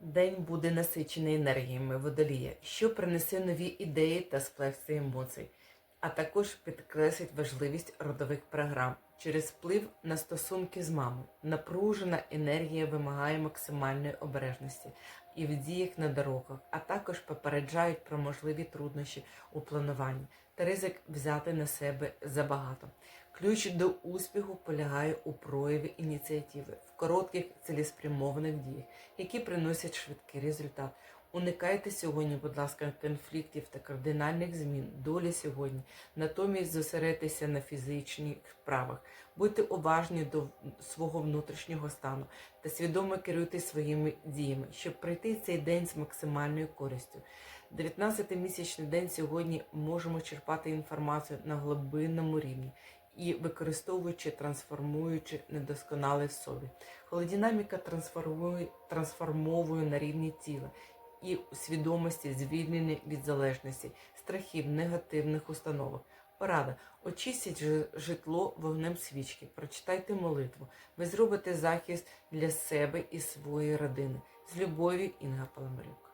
День буде насичений енергіями водолія, що принесе нові ідеї та сплести емоцій, а також підкреслить важливість родових програм через вплив на стосунки з мамою. Напружена енергія вимагає максимальної обережності і в діях на дорогах, а також попереджають про можливі труднощі у плануванні та ризик взяти на себе забагато. Ключ до успіху полягає у прояві ініціативи в коротких цілеспрямованих діях, які приносять швидкий результат. Уникайте сьогодні, будь ласка, конфліктів та кардинальних змін долі сьогодні. Натомість зосередьтеся на фізичних справах. Будьте уважні до свого внутрішнього стану та свідомо керуйте своїми діями, щоб пройти цей день з максимальною користю. 19-місячний день сьогодні можемо черпати інформацію на глибинному рівні і використовуючи, трансформуючи недосконале в собі. Холодинаміка трансформує, трансформовує на рівні тіла і свідомості звільнені від залежності, страхів, негативних установок. Порада. Очистіть жи- житло вогнем свічки, прочитайте молитву. Ви зробите захист для себе і своєї родини. З любов'ю Інга Паламарюк.